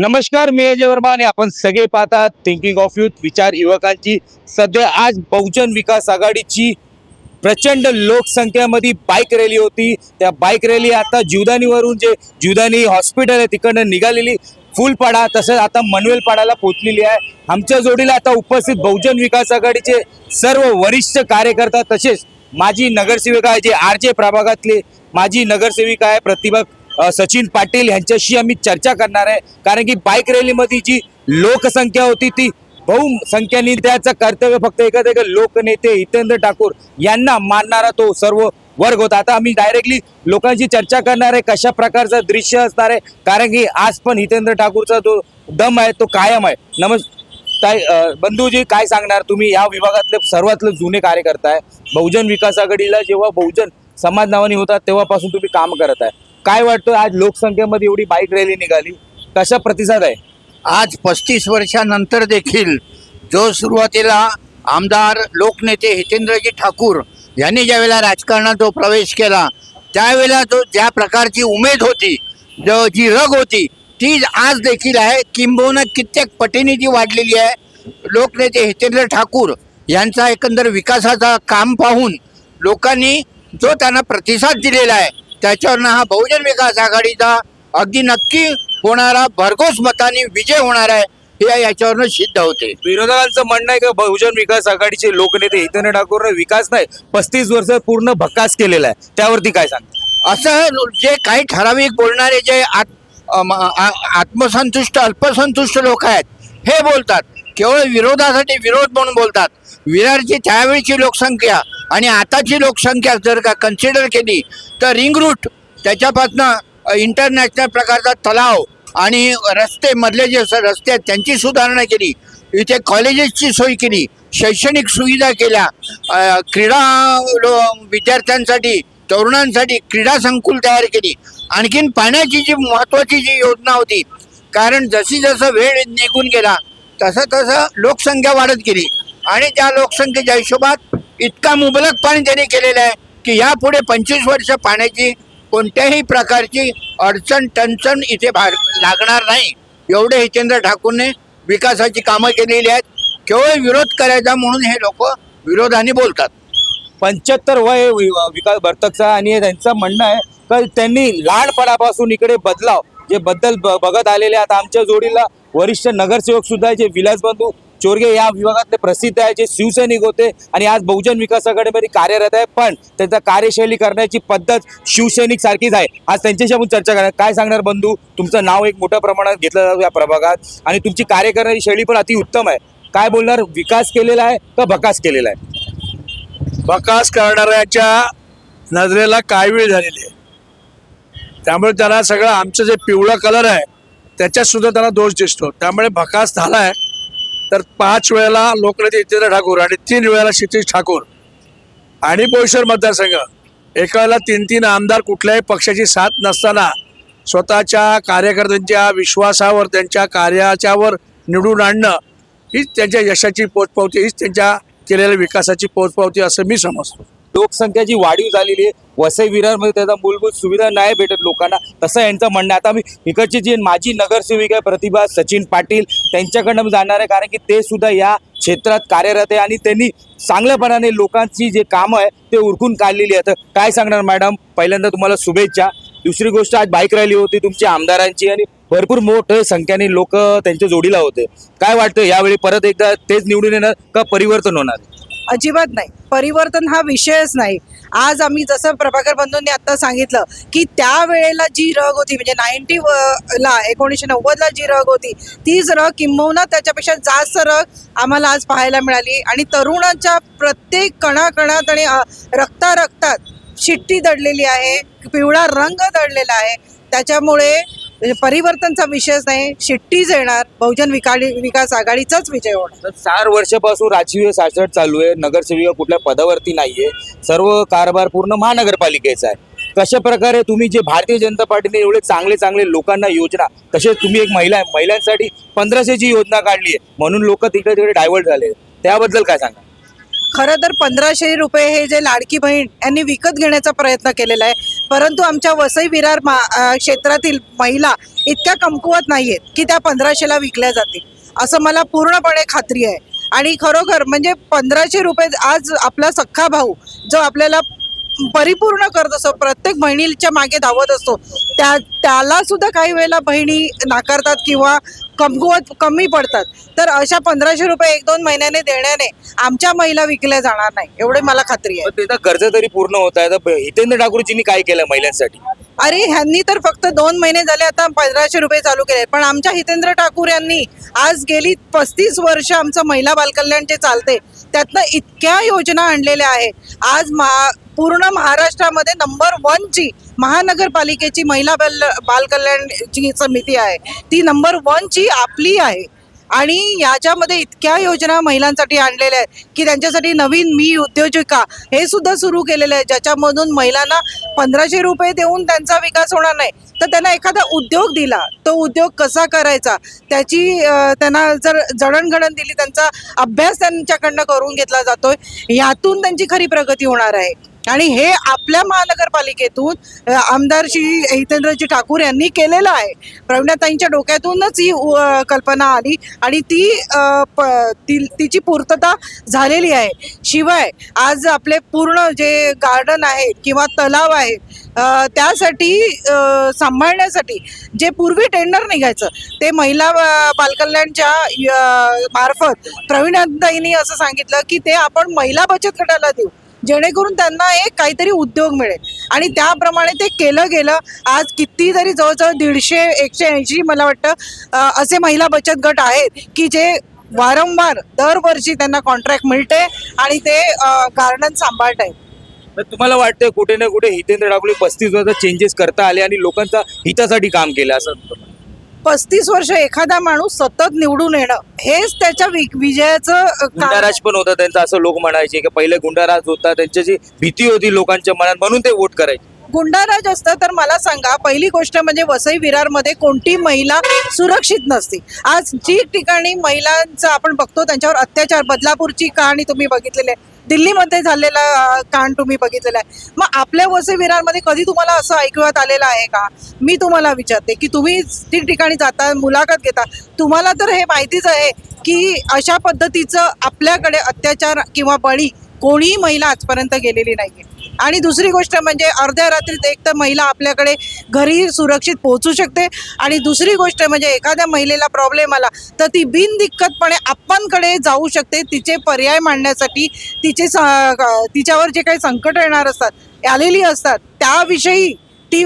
नमस्कार मी अजय वर्मा आणि आपण सगळे पाहतात थिंकिंग ऑफ युथ विचार युवकांची. सध्या आज बहुजन विकास आघाडीची प्रचंड लोकसंख्येमध्ये बाईक रॅली होती. त्या बाईक रॅली आता जीवदानीवरून जे जीवदानी हॉस्पिटल आहे तिकडनं निघालेली. फुलपाडा तसंच आता मनवेलपाडाला पोचलेली आहे. आमच्या जोडीला आता उपस्थित बहुजन विकास आघाडीचे सर्व वरिष्ठ कार्यकर्ता तसेच माजी नगरसेविका आहे जे आर जे प्रभागातले. माजी नगरसेविका आहे प्रतिभा सचिन पाटील यांच्याशी आम्ही चर्चा करणार आहे. कारण की बाईक रॅलीमध्ये जी लोकसंख्या होती ती बहुसंख्याने त्याचं कर्तव्य फक्त एकच एक लोकनेते हितेंद्र ठाकूर यांना मानणारा तो सर्व वर्ग होता. आता आम्ही डायरेक्टली लोकांशी चर्चा करणार आहे कशा प्रकारचं दृश्य असणार आहे. कारण की आज पण हितेंद्र ठाकूरचा जो दम आहे तो कायम आहे. नमस् ताई बंधूजी काय सांगणार? तुम्ही या विभागातले सर्वातले जुने कार्यकर्ता आहे. बहुजन विकास आघाडीला जेव्हा बहुजन समाज नावाने होता तेव्हापासून तुम्ही काम करत आहे. काय वाटतं आज लोकसंख्येमध्ये एवढी बाईक रॅली निघाली? कशा प्रतिसाद आहे? आज पस्तीस वर्षानंतर देखील जो सुरुवातीला आमदार लोकनेते हितेंद्रजी ठाकूर यांनी ज्यावेळेला राजकारणात जो प्रवेश केला त्यावेळेला जो ज्या प्रकारची उमेद होती जो जी रग होती ती आज देखील आहे. किंबहुना कित्येक पटीने जी वाढलेली आहे. लोकनेते हितेंद्र ठाकूर यांचा एकंदर विकासाचा काम पाहून लोकांनी जो त्यांना प्रतिसाद दिलेला आहे त्याच्यावरनं हा बहुजन विकास आघाडीचा अगदी नक्की होणारा भरघोस मताने विजय होणार आहे हे याच्यावरनं सिद्ध होते. विरोधकांचं म्हणणं आहे की बहुजन विकास आघाडीचे लोकनेते हितेंद्र ठाकूरने विकास नाही पस्तीस वर्ष पूर्ण भकास केलेला आहे. त्यावरती काय सांग असं जे काही ठराविक बोलणारे जे आत्मसंतुष्ट अल्पसंतुष्ट लोक आहेत हे बोलतात. केवळ विरोधासाठी विरोध म्हणून बोलतात. विरारची त्यावेळची लोकसंख्या आणि आताची लोकसंख्या जर का कन्सिडर केली तर रिंग रूट त्याच्यापासनं इंटरनॅशनल प्रकारचा तलाव आणि रस्ते मधले जे रस्ते आहेत त्यांची सुधारणा केली. इथे कॉलेजेसची सोय केली शैक्षणिक सुविधा केल्या क्रीडा लो- विद्यार्थ्यांसाठी तरुणांसाठी क्रीडा संकुल तयार केली. आणखीन पाण्याची जी महत्त्वाची जी योजना होती कारण जशी जसं वेळ निघून गेला तसं तसं लोकसंख्या वाढत गेली. आणि त्या लोकसंख्येच्या हिशोबात इतका मुबलक पाणी त्यांनी केलेलं आहे की यापुढे पंचवीस वर्ष पाण्याची कोणत्याही प्रकारची अडचण टणचण इथे भार लागणार नाही. एवढे हितेंद्र ठाकूरने विकासाची कामं केलेली आहेत. केवळ विरोध करायचा म्हणून हे लोक विरोधाने बोलतात. पंच्याहत्तर वय विकास भरतकचा आणि त्यांचं म्हणणं आहे तर त्यांनी लहानपणापासून इकडे बदलाव. जे बद्दल ब- बघत आलेले आता आमच्या जोडीला वरिष्ठ नगरसेवक सुद्धा जे विलास बंधू चोरगे या विभागातले प्रसिद्ध आहे जे शिवसैनिक होते आणि आज बहुजन विकास आघाडीमध्ये कार्यरत आहे पण त्यांचा कार्यशैली करण्याची पद्धत शिवसैनिक सारखीच आहे. आज त्यांच्याशी आपण चर्चा करणार. काय सांगणार बंधू? तुमचं नाव एक मोठ्या प्रमाणात घेतलं जातं या प्रभागात आणि तुमची कार्य करण्याची शैली पण अति उत्तम आहे. काय बोलणार? विकास केलेला आहे का भकास केलेला आहे? बकास करणाऱ्याच्या नजरेला काय वेळ झालेली आहे. त्यामुळे त्यांना सगळं आमचं जे पिवळा कलर आहे त्याच्यात सुद्धा त्यांना दोष दिसतो. त्यामुळे भकास आहे तर पाच वेळेला लोकनेते जितेंद्र ठाकूर आणि तीन वेळेला क्षितिज ठाकूर आणि बोईसर मतदारसंघ. एका वेळेला तीन तीन आमदार कुठल्याही पक्षाची साथ नसताना स्वतःच्या कार्यकर्त्यांच्या विश्वासावर त्यांच्या कार्याच्यावर निवडून आणणं हीच त्यांच्या यशाची पोचपावती हीच त्यांच्या केलेल्या विकासाची पोचपावती असं मी समजतो. लोकसंख्या जी वाढीव झालेली आहे वसई विरारमध्ये त्याचा मूलभूत सुविधा नाही भेटत लोकांना. तसं यांचं म्हणणं आता मी इकडची जी माजी नगरसेविका आहे प्रतिभा सचिन पाटील त्यांच्याकडनं मी जाणार आहे कारण की ते सुद्धा या क्षेत्रात कार्यरत आहे आणि त्यांनी चांगल्यापणाने लोकांची जे कामं आहे ते उरकून काढलेली आहेत. तर काय सांगणार मॅडम? पहिल्यांदा तुम्हाला शुभेच्छा. दुसरी गोष्ट आज बाईक रॅली होती तुमच्या आमदारांची आणि भरपूर मोठ्या संख्येने लोक त्यांच्या जोडीला होते. काय वाटतं? यावेळी परत एकदा तेच निवडून येणार का परिवर्तन होणार? अजिबात नाही. परिवर्तन हा विषयच नाही. आज आम्ही जसं प्रभाकर बंधूंनी आता सांगितलं की त्यावेळेला जी रग होती म्हणजे नाईन्टी ला एकोणीसशे नव्वदला जी रग होती तीच रग किंबहुना त्याच्यापेक्षा जास्त रग आम्हाला आज पाहायला मिळाली. आणि तरुणांच्या प्रत्येक कणाकणात आणि रक्ता रक्तात शिट्टी दडलेली आहे पिवळा रंग दडलेला आहे. त्याच्यामुळे म्हणजे परिवर्तनचा विषयच नाही. शिट्टीच येणार. बहुजन विकास आघाडीचाच विजय होणार. तर चार वर्षापासून राजकीय शासन चालू आहे. नगरसेविका कुठल्या पदावरती नाहीये. सर्व कारभार पूर्ण महानगरपालिकेचा आहे. कशा प्रकारे तुम्ही जे भारतीय जनता पार्टीने एवढे चांगले चांगले लोकांना योजना तसेच तुम्ही एक महिला आहे महिलांसाठी पंधराशेची योजना काढली आहे. म्हणून लोक तिकडे तिकडे डायव्हर्ट झाले. त्याबद्दल काय सांगा खरं तर पंधराशे रुपये हे जे लाडकी बहीण यांनी विकत घेण्याचा प्रयत्न केलेला आहे. परंतु आमच्या वसई विरार मा क्षेत्रातील महिला इतक्या कमकुवत नाही आहेत की त्या पंधराशेला विकल्या जातील असं मला पूर्णपणे खात्री आहे. आणि खरोखर म्हणजे पंधराशे रुपये आज आपला सख्खा भाऊ जो आपल्याला परिपूर्ण करत असतो. प्रत्येक बहिणीच्या मागे धावत असतो. त्या त्याला सुद्धा काही वेळेला बहिणी नाकारतात किंवा कमकुवत कमी पडतात. तर अशा पंधराशे रुपये एक दोन महिन्याने देण्याने आमच्या महिला विकल्या जाणार नाही. एवढे मला खात्री आहे. गरजा तरी पूर्ण होत आहे. तर हितेंद्र ठाकूरजींनी काय केलं महिलांसाठी? अरे ह्यांनी तर फक्त दोन महिने झाले आता पंधराशे रुपये चालू केले पण आमच्या हितेंद्र ठाकूर यांनी आज गेली पस्तीस वर्ष आमचं महिला बालकल्याण जे चालते त्यातनं इतक्या योजना आणलेल्या आहेत. आज महा पूर्ण महाराष्ट्रामध्ये नंबर वनची महानगरपालिकेची महिला बाल बालकल्याणची समिती आहे. ती नंबर वनची आपली आहे. आणि याच्यामध्ये इतक्या योजना महिलांसाठी आणलेल्या आहेत की त्यांच्यासाठी नवीन मी उद्योजिका हे सुद्धा सुरू केलेलं आहे. ज्याच्यामधून महिलांना पंधराशे रुपये देऊन त्यांचा विकास होणार नाही. तर त्यांना एखादा उद्योग दिला. तो उद्योग कसा करायचा? त्याची त्यांना जर जडणघडण दिली त्यांचा अभ्यास त्यांच्याकडनं करून घेतला जातोय. यातून त्यांची खरी प्रगती होणार आहे. आणि हे आपल्या महानगरपालिकेतून आमदार श्री हितेंद्रजी ठाकूर यांनी केलेलं आहे. प्रवीणाताईंच्या डोक्यातूनच ही कल्पना आली आणि ती प- ती तिची पूर्तता झालेली आहे. शिवाय आज आपले पूर्ण जे गार्डन आहे किंवा तलाव आहे त्यासाठी सांभाळण्यासाठी जे पूर्वी टेंडर निघायचं ते महिला बालकल्याणच्या मार्फत प्रवीणाताईंनी असं सांगितलं की ते आपण महिला बचत गटाला देऊ. जेणेकरून त्यांना एक काहीतरी उद्योग मिळेल. आणि त्याप्रमाणे ते केलं गेलं आज कितीतरी जवळजवळ दीडशे एकशे ऐंशी मला वाटतं असे महिला बचत गट आहेत की जे वारंवार दरवर्षी त्यांना कॉन्ट्रॅक्ट मिळते आणि ते गार्डन सांभाळत आहेत. तुम्हाला वाटतं कुठे ना कुठे हितेंद्र डाकुले पस्तीस वर्ष चेंजेस करता आले आणि लोकांचा हितासाठी काम केलं असं? पस्तीस वर्ष एखादा माणूस सतत निवडून येणं हेच त्याच्या वि- विजयाचं अ, कारण गुंडाराज पण होता त्यांचा असं लोक म्हणायचे की पहिले गुंडाराज होता त्यांच्याची भीती होती लोकांच्या मनात म्हणून ते वोट करायचे. गुंडाराज असतं तर मला सांगा पहिली गोष्ट म्हणजे वसई विरारमध्ये कोणती महिला सुरक्षित नसते? आज जी ठिकाणी महिलांचं आपण बघतो त्यांच्यावर अत्याचार बदलापूरची कहाणी तुम्ही बघितलेली आहे. दिल्लीमध्ये झालेला अं, कांड तुम्ही बघितलेला आहे. मग आपल्या वसई विरारमध्ये कधी तुम्हाला असं ऐकवत आलेलं आहे का? मी तुम्हाला विचारते की तुम्ही ठिकठिकाणी जाता मुलाखत घेता तुम्हाला तर हे माहितीच आहे की अशा पद्धतीचं आपल्याकडे अत्याचार किंवा बळी कोणीही महिला आजपर्यंत गेलेली नाही आणि दुसरी गोष्ट म्हणजे अर्ध्या रात्रीत एक तर महिला आपल्याकडे घरी सुरक्षित पोहोचू शकते. आणि दुसरी गोष्ट म्हणजे एखाद्या महिलेला प्रॉब्लेम आला तर ती बिनदिक्कतपणे आपणकडे जाऊ शकते. तिचे पर्याय मांडण्यासाठी तिचे स- तिच्यावर जे काही संकट येणार असतात आलेली असतात त्याविषयी ती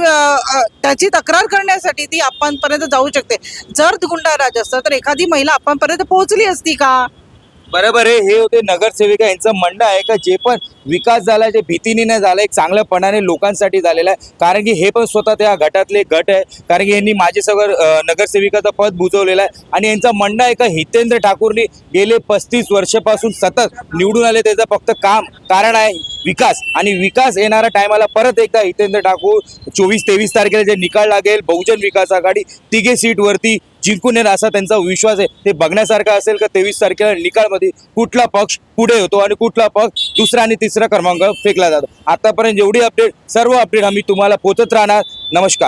त्याची तक्रार करण्यासाठी ती आपणपर्यंत जाऊ शकते. जर गुंडाराज असतं तर एखादी महिला आपणपर्यंत पोहोचली असती का? बरोबर आहे. हे होते नगरसेविका. यांचं म्हणणं आहे का जे पण विकास झाला जे भीतीने नाही झाला एक चांगल्यापणाने लोकांसाठी झालेला आहे. कारण की हे पण स्वतः त्या गटातले गट आहे कारण की यांनी माझे सगळं नगरसेविकाचं पद बुजवलेलं आहे. आणि यांचं म्हणणं आहे का हितेंद्र ठाकूरनी गेले पस्तीस वर्षापासून सतत निवडून आले. त्याचं फक्त काम कारण आहे विकास. आणि विकास येणाऱ्या टायमाला परत एकदा हितेंद्र ठाकूर चोवीस तेवीस तारखेला जे निकाल लागेल बहुजन विकास आघाडी तिघे सीटवरती जिंकून येणार असा त्यांचा विश्वास आहे. ते बघण्यासारखा असेल का तेवीस तारखेला निकालमध्ये कुठला पक्ष पुढे होतो आणि कुठला पक्ष दुसरा आणि तिसरा क्रमांक फेकला जातो. आतापर्यंत जेवढी अपडेट सर्व अपडेट आम्ही तुम्हाला पोचत राहणार. नमस्कार.